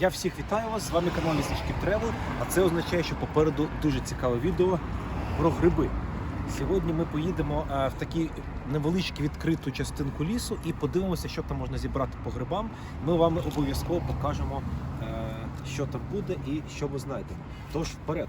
Я всіх вітаю вас, з вами канал Лісничків Тревел, а це означає, що попереду дуже цікаве відео про гриби. Сьогодні ми поїдемо е, в таку невеличку відкриту частинку лісу і подивимося, що там можна зібрати по грибам. Ми вам обов'язково покажемо, е, що там буде і що ви знайдемо. Тож вперед.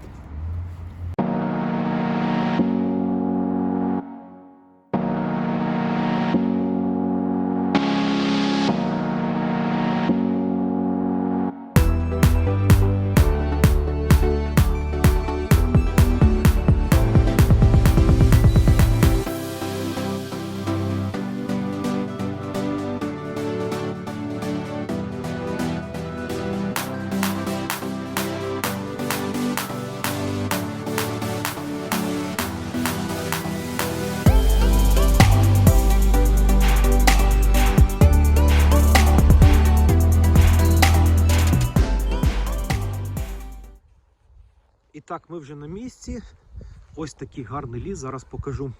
Так, ми вже на місці. Ось такий гарний ліс. Зараз покажу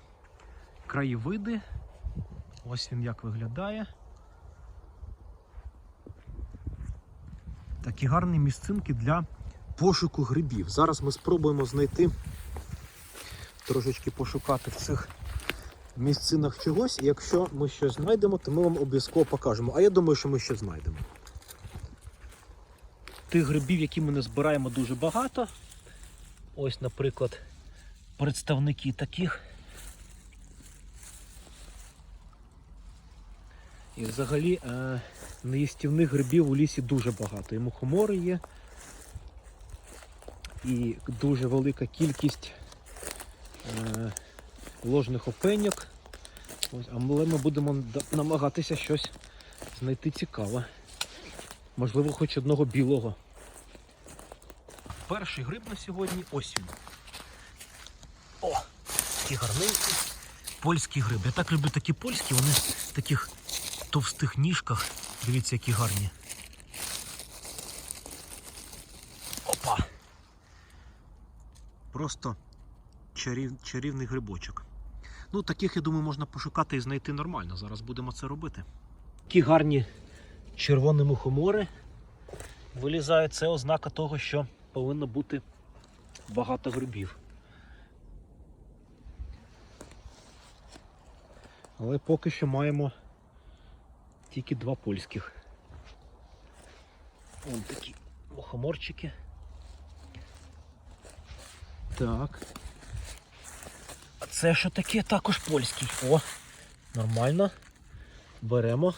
краєвиди. Ось він як виглядає. Такі гарні місцинки для пошуку грибів. Зараз ми спробуємо знайти, трошечки пошукати в цих місцинах чогось. І якщо ми щось знайдемо, то ми вам обов'язково покажемо. А я думаю, що ми щось знайдемо. Тих грибів, які ми не збираємо, дуже багато. Ось, наприклад, представники таких. І взагалі е, неїстівних грибів у лісі дуже багато. І мухомори є, і дуже велика кількість е, ложних опеньок. Але ми будемо намагатися щось знайти цікаве. Можливо, хоч одного білого. Перший гриб на сьогодні ось він. О, такий гарненький. Польський гриб. Я так люблю такі польські, вони в таких товстих ніжках. Дивіться, які гарні. Опа! Просто чарів, чарівний грибочок. Ну, таких, я думаю, можна пошукати і знайти нормально. Зараз будемо це робити. Такі гарні червоні мухомори вилізають. Це ознака того, що повинно бути багато грибів. Але поки що маємо тільки два польських. Вон такі мухоморчики. Так. А це що таке? Також польський. О, нормально. Беремо.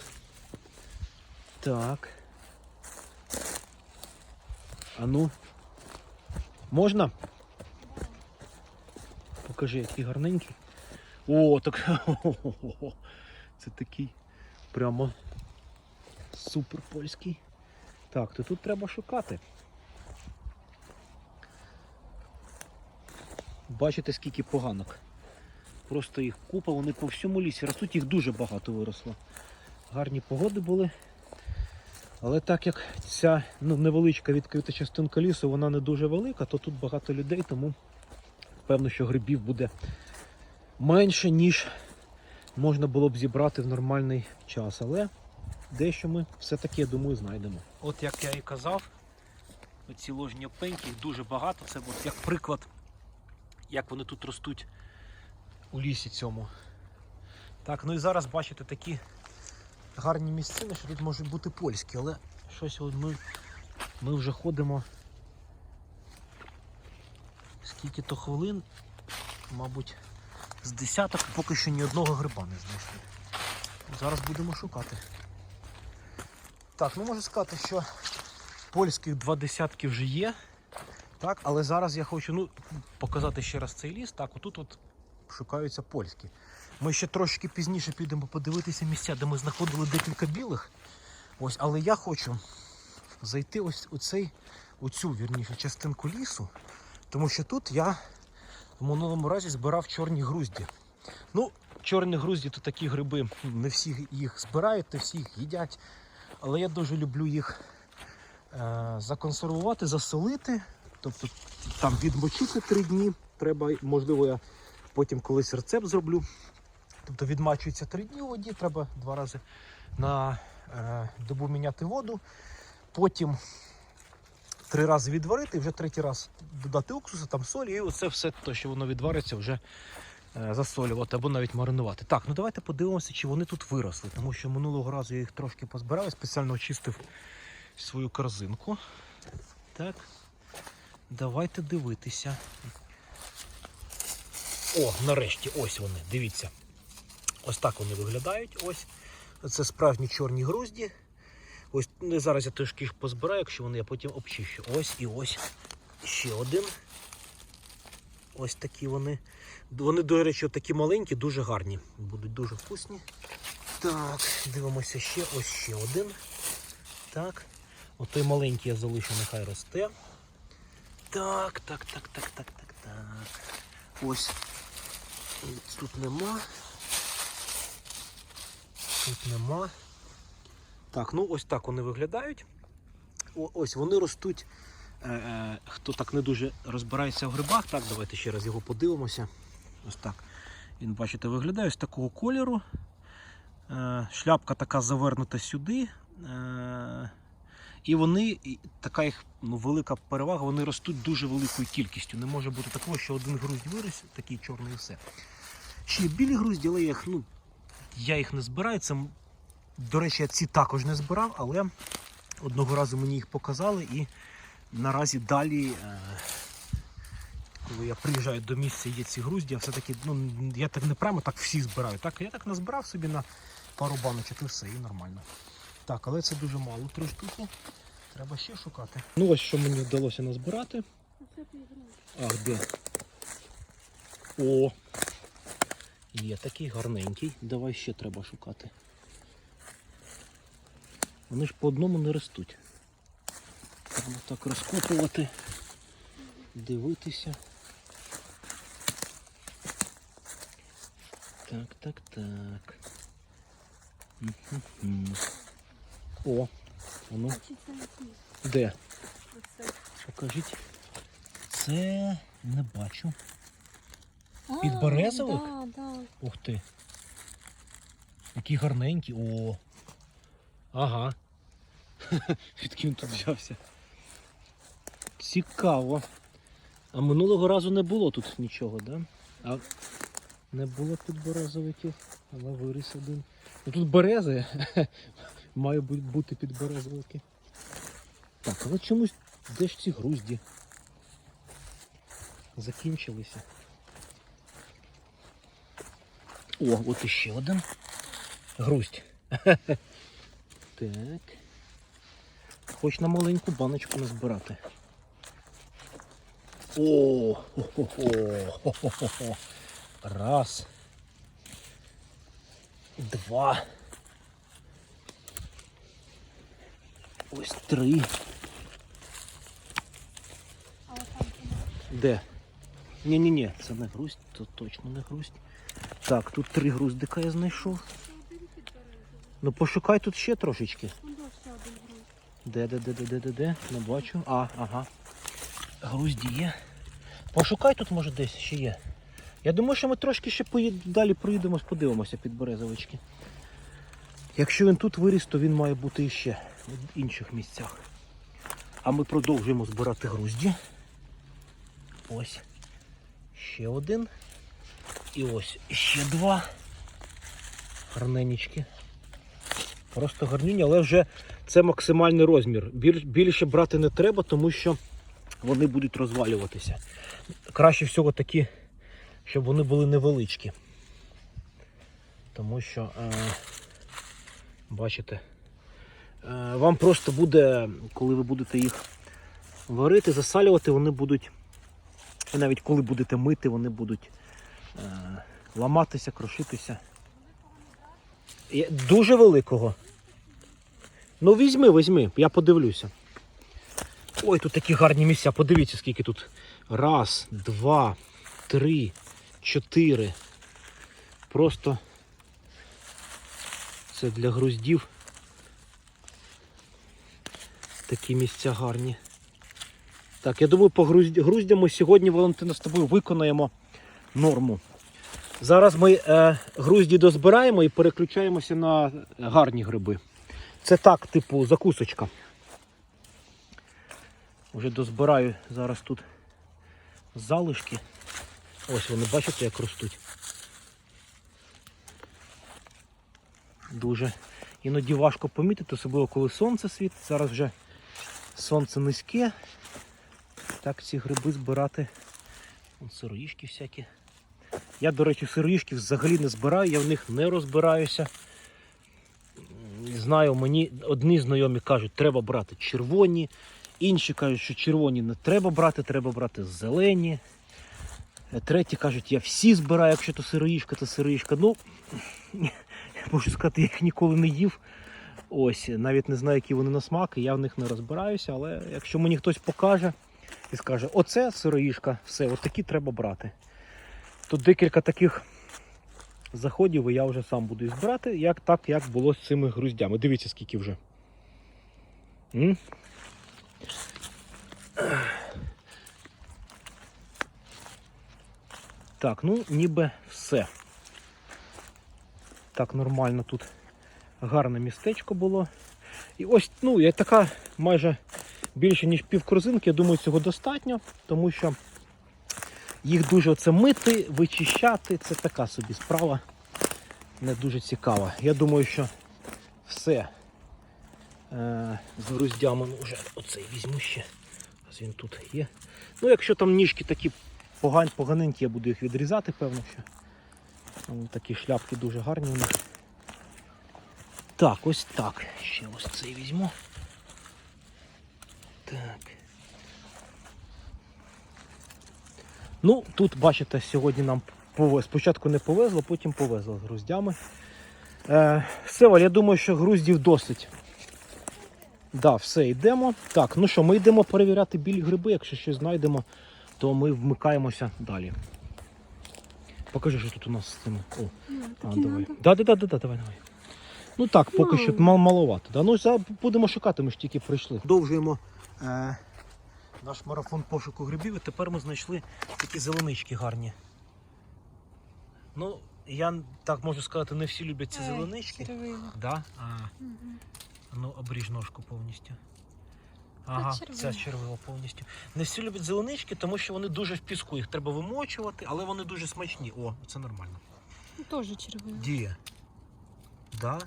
Так. А ну. Можна? Покажи, який гарненький. О, так. Це такий прямо супер польський. Так, то тут треба шукати. Бачите, скільки поганок. Просто їх купа, вони по всьому лісі ростуть, їх дуже багато виросло. Гарні погоди були. Але так як ця ну, невеличка відкрита частинка лісу, вона не дуже велика, то тут багато людей, тому певно, що грибів буде менше, ніж можна було б зібрати в нормальний час. Але дещо ми все-таки, я думаю, знайдемо. От як я і казав, ці ложні опеньки, їх дуже багато. Це от як приклад, як вони тут ростуть у лісі цьому. Так, ну і зараз бачите такі гарні місцини, що тут можуть бути польські, але щось от ми, ми вже ходимо скільки то хвилин, мабуть, з десяток поки що ні одного гриба не знайшли. Зараз будемо шукати. Так, ну можу сказати, що польських два десятки вже є. Так, але зараз я хочу ну, показати ще раз цей ліс. Так, отут от шукаються польські. Ми ще трошки пізніше підемо подивитися місця, де ми знаходили декілька білих. Ось, але я хочу зайти ось у цей, у цю вірніше частинку лісу, тому що тут я в минулому разі збирав чорні грузді. Ну, чорні грузді то такі гриби, не всі їх збирають, не всі їх їдять. Але я дуже люблю їх е, законсервувати, засолити. Тобто там відмочити три дні. Треба, можливо, я потім колись рецепт зроблю. Тобто відмачується три дні у воді, треба два рази на е, добу міняти воду. Потім три рази відварити, вже третій раз додати уксусу, там солі, і оце все те, що воно відвариться, вже е, засолювати або навіть маринувати. Так, ну давайте подивимося, чи вони тут виросли, тому що минулого разу я їх трошки позбирав, спеціально очистив свою корзинку. Так. Давайте дивитися. О, нарешті, ось вони, дивіться. Ось так вони виглядають. Ось. Це справжні чорні грузді. Ось ну, зараз я трошки їх позбираю, якщо вони я потім обчищу. Ось і ось ще один. Ось такі вони. Вони, до речі, такі маленькі, дуже гарні. Будуть дуже вкусні. Так, дивимося ще. Ось ще один. Так. Отой маленький я залишу, нехай росте. Так, так, так, так, так, так, так. Ось. Тут нема. Тут нема. Так, ну ось так вони виглядають. О, ось вони ростуть. Е, е, хто так не дуже розбирається в грибах, так, давайте ще раз його подивимося. Ось так. Він, бачите, виглядає ось такого кольору. Е, шляпка така завернута сюди. Е, і вони, така їх ну, велика перевага, вони ростуть дуже великою кількістю. Не може бути такого, що один груздь виріс, такий чорний і все. Є білі грузді, але їх, ну, я їх не збираю. Це, до речі, я ці також не збирав, але одного разу мені їх показали і наразі далі, е, коли я приїжджаю до місця, є ці грузді, я все-таки, ну, я так не прямо так всі збираю. Так, я так назбирав собі на пару баночок і все, і нормально. Так, але це дуже мало, три штуки. Треба ще шукати. Ну ось що мені вдалося назбирати. Ах, де? О! Є такий гарненький. Давай ще треба шукати. Вони ж по одному не ростуть. Треба так розкопувати, дивитися. Так, так, так. Мгм. О, воно Чи це який? де? Покажіть. Це не бачу. А, Підберезовик? Да, да. Ух ти. Які гарненькі. О. Ага. Від ким тут взявся? Цікаво. А минулого разу не було тут нічого, да? А не було підберезовиків, але виріс один. Ну тут берези. Має бу- бути підберезовики. Так, але чомусь де ж ці грузді? Закінчилися. О, от іще один. Грусть. Так. Хоч на маленьку баночку назбирати. О, хо-хо-хо. Раз. Два. Ось три. Де? Ні-ні-ні, це не грусть, це точно не грусть. Так, тут три груздика я знайшов. Ну пошукай тут ще трошечки. Де, де, де, де, де, де, де? Не бачу. А, ага. Грузді є. Пошукай тут, може, десь ще є. Я думаю, що ми трошки ще поїд... далі проїдемо, подивимося під березовички. Якщо він тут виріс, то він має бути іще в інших місцях. А ми продовжуємо збирати грузді. Ось. Ще один. І ось ще два. Гарненічки. Просто гарнюні, але вже це максимальний розмір. Більше брати не треба, тому що вони будуть розвалюватися. Краще всього такі, щоб вони були невеличкі. Тому що, е, бачите, е, вам просто буде, коли ви будете їх варити, засалювати, вони будуть, і навіть коли будете мити, вони будуть ламатися, крошитися. Я- Дуже великого. Ну візьми, візьми, я подивлюся. Ой, тут такі гарні місця. Подивіться, скільки тут. Раз, два, три, чотири. Просто це для груздів. Такі місця гарні. Так, я думаю, по груздям ми сьогодні, Валентина, з тобою виконаємо норму. Зараз ми е, грузді дозбираємо і переключаємося на гарні гриби. Це так, типу, закусочка. Вже дозбираю зараз тут залишки. Ось вони, бачите, як ростуть. Дуже. Іноді важко помітити, особливо коли сонце світить. Зараз вже сонце низьке. Так ці гриби збирати. Сироїшки всякі. Я, до речі, сироїшків взагалі не збираю, я в них не розбираюся. Знаю, мені одні знайомі кажуть, треба брати червоні, інші кажуть, що червоні не треба брати, треба брати зелені. Треті кажуть, я всі збираю, якщо то сироїшка, то сироїшка. Ну, я можу сказати, я їх ніколи не їв. Ось, навіть не знаю, які вони на смак, і я в них не розбираюся, але якщо мені хтось покаже і скаже, оце сироїшка, все, от такі треба брати. Тут декілька таких заходів, я вже сам буду збирати, як так, як було з цими груздями. Дивіться, скільки вже. М? Так, ну ніби все. Так, нормально тут гарне містечко було. І ось, ну, я така майже більше, ніж пів корзинки, я думаю, цього достатньо, тому що їх дуже оце мити, вичищати, це така собі справа. Не дуже цікава. Я думаю, що все е, з груздями вже оцей візьму ще. Ось він тут є. Ну, якщо там ніжки такі погань, поганенькі, я буду їх відрізати, певно, що. Вон Такі шляпки дуже гарні у них. Так, ось так. Ще ось цей візьму. Так. Ну, тут, бачите, сьогодні нам повезло. Спочатку не повезло, потім повезло з груздями. Е, Севаль, я думаю, що груздів досить. Да, все, йдемо. Так, ну що, ми йдемо перевіряти білі гриби. Якщо щось знайдемо, то ми вмикаємося далі. Покажи, що тут у нас з цими. О, Ну, а, давай. Да, да, да, да, да, давай, давай. Ну так, поки що мал, маловато. Да? Ну, за- будемо шукати, ми ж тільки прийшли. Продовжуємо е, наш марафон пошуку грибів, і тепер ми знайшли такі зеленички гарні. Ну, я так можу сказати, не всі люблять ці Ай, зеленички. Да? А, Мгм. ну, обріж ножку повністю. Ага, ця червива повністю. Не всі люблять зеленички, тому що вони дуже в піску. Їх треба вимочувати, але вони дуже смачні. О, це нормально. Ну, Теж червива. Де? Да?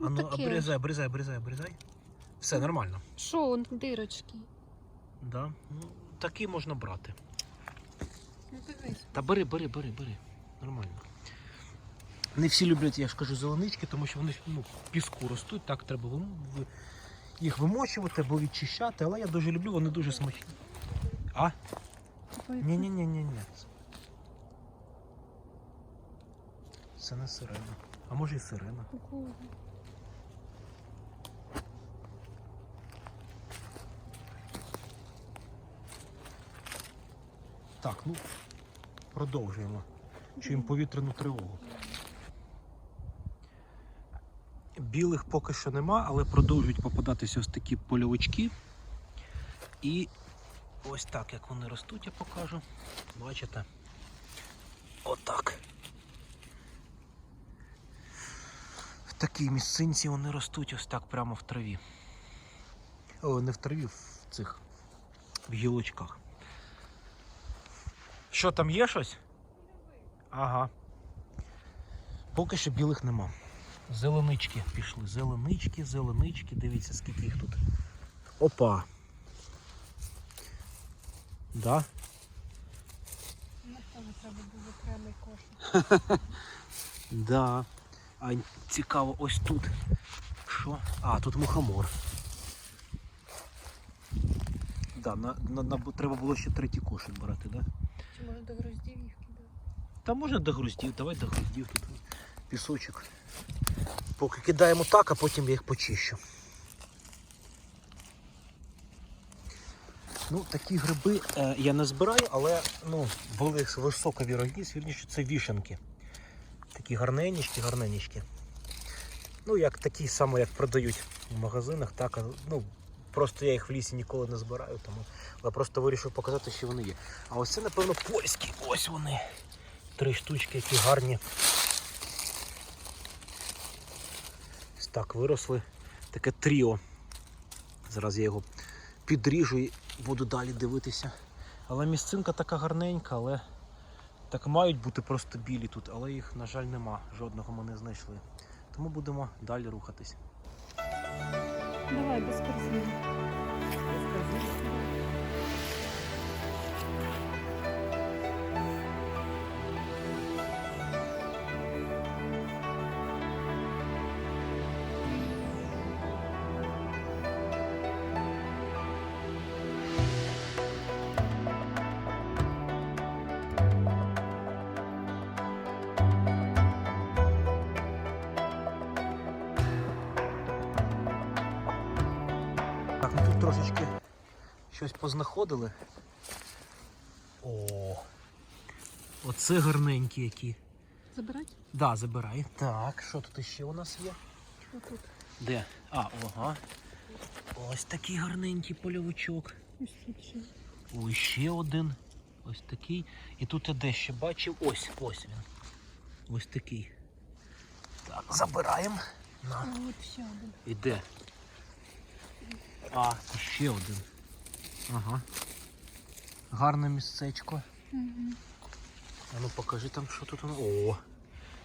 Ну, А ну, таке. обрізай, обрізай, обрізай, обрізай. Все нормально. Що, он дирочки? Да? Ну, такі можна брати. Ну дивись. Та бери, бери, бери, бери. Нормально. Не всі люблять, я ж кажу, зеленички, тому що вони ну, в піску ростуть, так треба вим- ви- їх вимочувати або відчищати, але я дуже люблю, вони дуже смачні. А? Ні, ні, ні, ні, ні. Це не сирена. А може і сирена. Ого. Так, ну продовжуємо. Чуємо повітряну тривогу. Білих поки що нема, але продовжують попадатися ось такі польовички. І ось так, як вони ростуть, я покажу. Бачите? Отак. В такій місцинці вони ростуть ось так прямо в траві. О, не в траві, в цих в гілочках. Що там є щось? Ага. Поки що білих нема. Зеленички пішли. Зеленички, зеленички. Дивіться, скільки їх тут. Опа. Да? Ну, треба був окремий кошик. Да. А цікаво, ось тут. Що? А, тут мухомор. Да, на, на, на, треба було ще третій кошик брати, да? Чи може до груздів їх кидати? Та можна до груздів, давай до груздів тут пісочок. Поки кидаємо так, а потім я їх почищу. Ну, такі гриби е, я не збираю, але ну, були висока вірогідність, вірніше, це вішенки. Такі гарненічки, гарненічки. Ну, як такі самі, як продають в магазинах, так, ну, просто я їх в лісі ніколи не збираю, тому але просто вирішив показати, що вони є. А ось це, напевно, польські. Ось вони. Три штучки, які гарні. Ось так виросли. Таке тріо. Зараз я його підріжу і буду далі дивитися. Але місцинка така гарненька, але так мають бути просто білі тут, але їх, на жаль, нема. Жодного ми не знайшли. Тому будемо далі рухатись. Давай без корзини. Щось познаходили. О, оце гарненькі які. Забирати? Да, забирай. Так, що тут ще у нас є? Що тут? Де? А, ага. Ось такий гарненький польовичок. Ось тут ще. Ось ще один. Ось такий. І тут я дещо бачив. Ось, ось він. Ось такий. Так, забираємо. А На. от ще один. Іде. А, ще один. Ага. Гарне місцечко. Угу. А ну покажи там, що тут. О!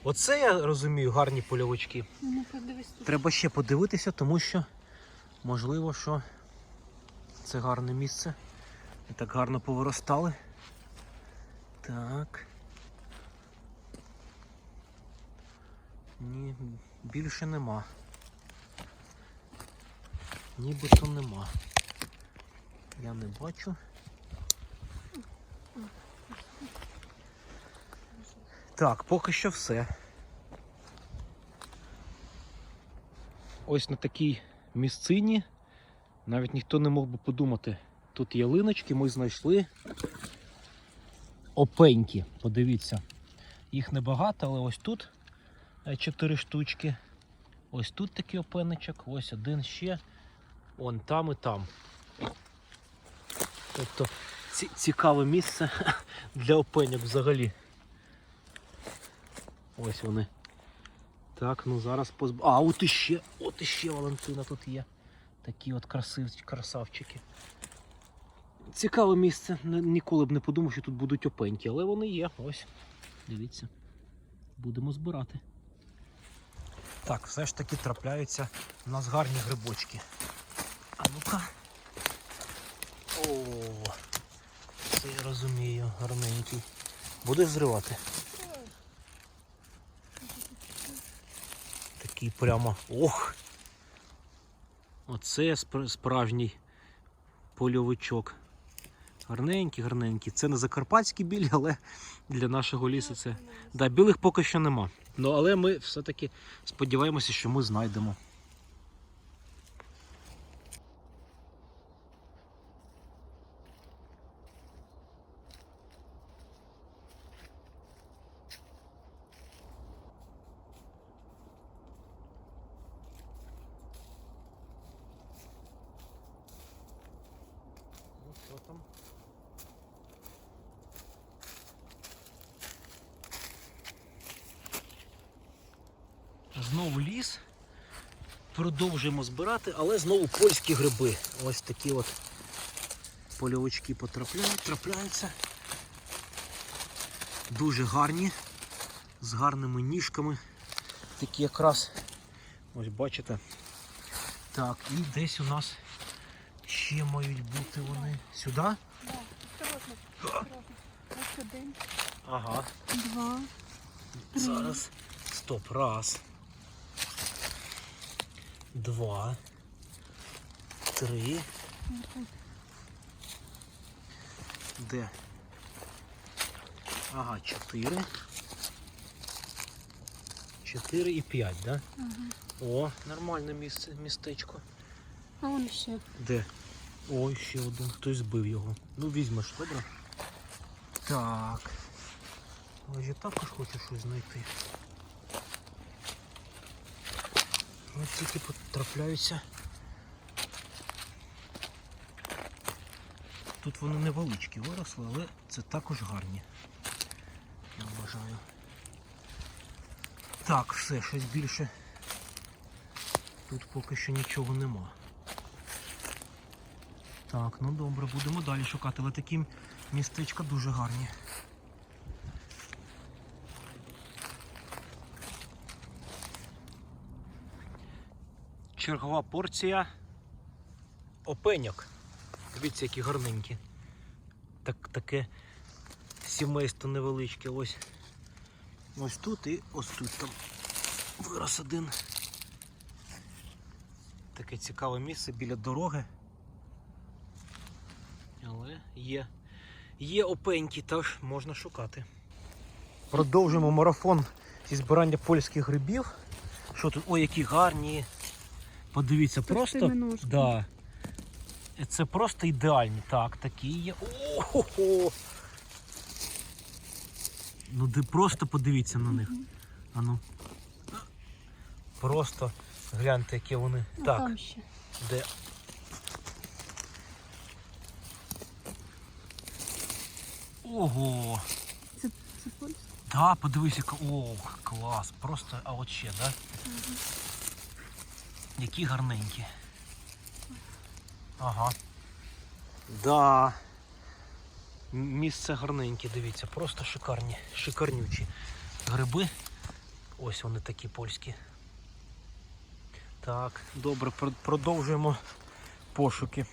Оце я розумію, гарні польовички. Ну подивись тут. Треба ще подивитися, тому що можливо, що це гарне місце. І так гарно повиростали. Так. Ні, більше нема. Нібито нема. Я не бачу. Так, поки що все. Ось на такій місцині навіть ніхто не мог би подумати. Тут ялиночки ми знайшли опеньки. Подивіться. Їх небагато, але ось тут е, чотири штучки. Ось тут такий опеничок, ось один ще. Он там і там. Тобто цікаве місце для опеньок взагалі. Ось вони. Так, ну зараз позб... А, от іще, от іще Валентина тут є. Такі от красавчики. Цікаве місце. Ніколи б не подумав, що тут будуть опеньки, але вони є. Ось. Дивіться. Будемо збирати. Так, все ж таки трапляються у нас гарні грибочки. А ну-ка. О, це я розумію, гарненький. Будеш зривати? Такий прямо. Ох! Оце справжній польовичок. Гарненький, гарненький. Це не закарпатський біль, але для нашого лісу це. Да, білих поки що нема. Ну, але ми все-таки сподіваємося, що ми знайдемо. Ну, що там? Знову ліс. Збирати, але знову польські гриби. Ось такі от польовички потрапляють, трапляються. Дуже гарні, з гарними ніжками. Такі якраз, ось бачите. Так, і десь у нас ще мають бути вони. Сюди? Осторожно, осторожно. Ось один, Ага. два. Зараз. Стоп. Раз. Два. Три. Де? Ага, чотири. Чотири і п'ять, да? Ага. О, нормальне місце, містечко. А он ще. Де? Ой, ще один. Хтось збив його. Ну візьмеш, добре? Так. Але я також хочу щось знайти. Ось тільки потрапляються. Тут вони невеличкі виросли, але це також гарні. Я вважаю. Так, все, щось більше. Тут поки що нічого нема. Так, ну добре, будемо далі шукати, але такі містечка дуже гарні. Чергова порція опеньок. Дивіться, які гарненькі. Так, таке сімейство невеличке. Ось. Ось тут і ось тут там вирос один. Таке цікаве місце біля дороги. Але є, є опеньки, тож можна шукати. Продовжуємо марафон зі збирання польських грибів. Що тут? Ой, які гарні. Подивіться, З просто. Да. Це просто ідеальні. Так, такі є. О-хо-хо! Ну де просто подивіться на них. А ну. Просто гляньте, які вони. Ну, так, там ще. де. Ого! Це, це польська? Да, подивись, яка. О, клас. Просто, а от ще, да? Які гарненькі. Ага. Да. Місце гарненьке, дивіться, просто шикарні, шикарнючі гриби. Ось вони такі польські. Так, добре, продовжуємо пошуки.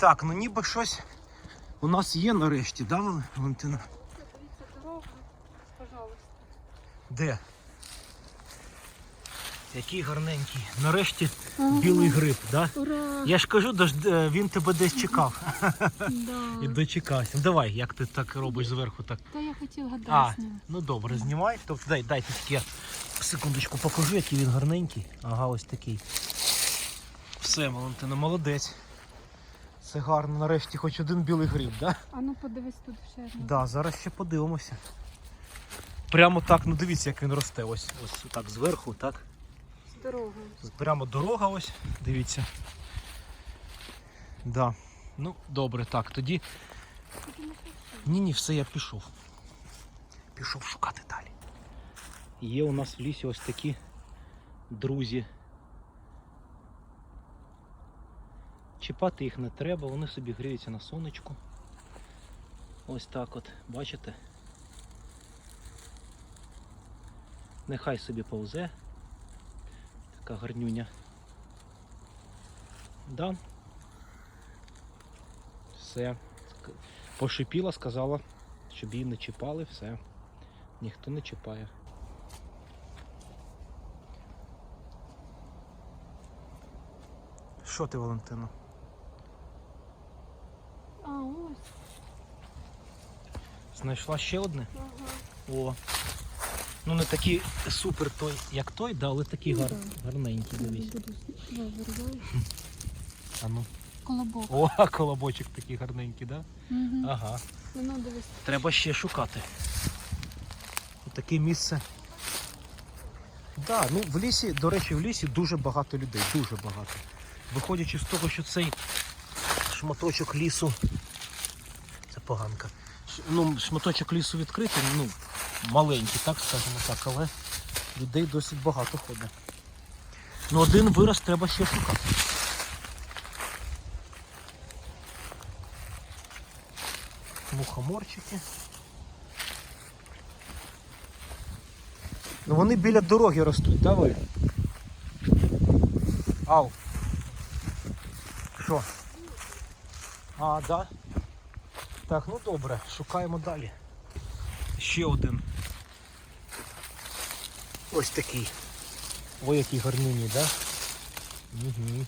Так, ну ніби щось у нас є нарешті, да, Валентина? Дивіться, дорога, пожалуйста. Де? Який гарненький. Нарешті Ага. білий гриб, да? Ура! Я ж кажу, е, він тебе десь чекав Да. і дочекався. Ну, Давай, як ти так робиш зверху, так. Та я хотів гадати ну добре, знімай. Тобто дай, дайте я Секундочку покажу, який він гарненький. Ага, ось такий. Все, Валентина, молодець. Це гарно, нарешті хоч один білий гриб, да? А ну подивись тут ще одну. Да, зараз ще подивимося. Прямо так, ну дивіться, як він росте. Ось, ось так зверху, так. З дорогою. Прямо дорога ось, дивіться. Да. Ну, добре, так, тоді. Ні, ні, все, я пішов. Пішов шукати далі. Є у нас в лісі ось такі друзі. Чіпати їх не треба, вони собі гріються на сонечку. Ось так от, бачите? Нехай собі повзе. Така гарнюня. Да. Все. Пошипіла, сказала, щоб її не чіпали, все. Ніхто не чіпає. Що ти, Валентина? Ось. Знайшла ще одне? Ага. О. Ну не такий супер той, як той, да, але такий Ну, гар... да. гарненький, дивись. А ну. Колобок. О, колобочок такий гарненький, да? Угу. Ага. Ну, дивись. Треба ще шукати. Таке місце. Да, ну в лісі, до речі, в лісі дуже багато людей, дуже багато. Виходячи з того, що цей шматочок лісу. Поганка. Ну, шматочок лісу відкритий, ну, маленький, так скажемо так, але людей досить багато ходить. Ну, один вираз треба ще шукати. Мухоморчики. Ну вони біля дороги ростуть, да, Валь? Ау. Що? А, да? Так, ну добре, шукаємо далі. Ще один. Ось такий. Ой, який гарнюній, да? Угу.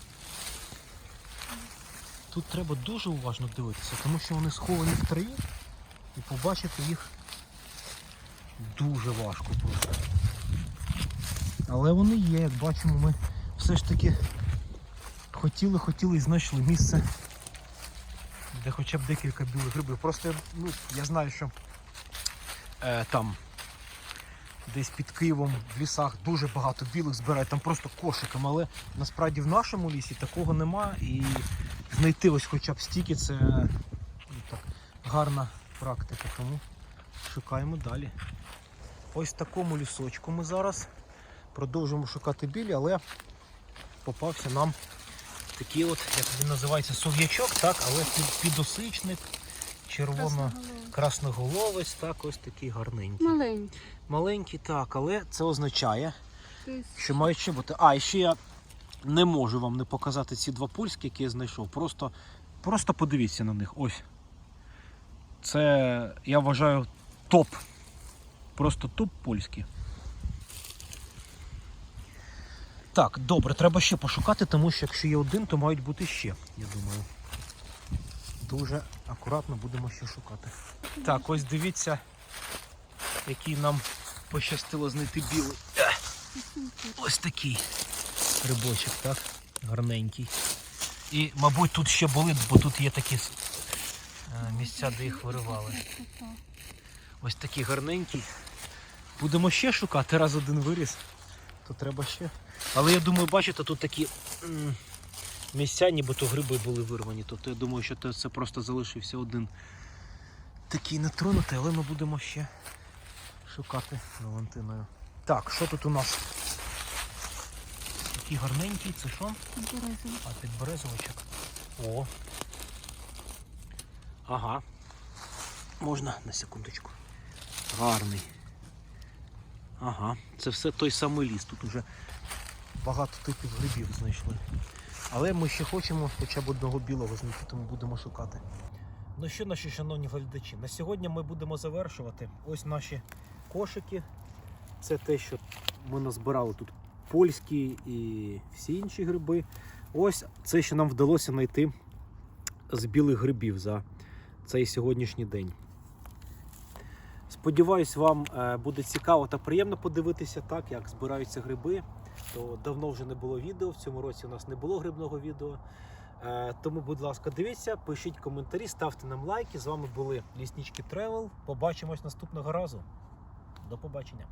Тут треба дуже уважно дивитися, тому що вони сховані в траві і побачити їх дуже важко просто. Але вони є, як бачимо, ми все ж таки хотіли, хотіли і знайшли місце, де хоча б декілька білих грибів. Просто ну, я знаю, що е, там десь під Києвом в лісах дуже багато білих збирають, там просто кошиками, але насправді в нашому лісі такого нема. І знайти ось хоча б стільки це ну, так, гарна практика. Тому шукаємо далі. Ось в такому лісочку ми зараз продовжуємо шукати білі, але попався нам такий от, як він називається, сов'ячок, так, але під- підосичник, червоно Красноголовий. красноголовець, так, ось такий гарненький. Маленький. Маленький, так, але це означає, що мають ще бути. А, і ще я не можу вам не показати ці два польські, які я знайшов. Просто, просто подивіться на них. Ось. Це, я вважаю, топ. Просто топ польські. Так, добре, треба ще пошукати, тому що якщо є один, то мають бути ще, я думаю. Дуже акуратно будемо ще шукати. Так, ось дивіться, який нам пощастило знайти білий. Е, Ось такий грибочок, так? Гарненький. І, мабуть, тут ще були, бо тут є такі е, місця, де їх виривали. Ось такий гарненький. Будемо ще шукати, раз один виріс, то треба ще. Але я думаю, бачите, тут такі місця, нібито гриби були вирвані. Тобто я думаю, що це- просто залишився один такий нетронутий, але ми будемо ще шукати Валентиною. Так, що тут у нас? Такий гарненький, це що? березовий. А підберезовичок. О. Ага. Можна на секундочку. Гарний. Ага. Це все той самий ліс. Тут уже багато типів грибів знайшли. Але ми ще хочемо хоча б одного білого знайти, тому будемо шукати. Ну що, наші шановні глядачі, на сьогодні ми будемо завершувати. Ось наші кошики. Це те, що ми назбирали тут польські і всі інші гриби. Ось це, що нам вдалося знайти з білих грибів за цей сьогоднішній день. Сподіваюсь, вам е, буде цікаво та приємно подивитися, так, як збираються гриби. То давно вже не було відео. В цьому році у нас не було грибного відео. Е, Тому, будь ласка, дивіться, пишіть коментарі, ставте нам лайки. З вами були Ліснички Тревел. Побачимось наступного разу. До побачення.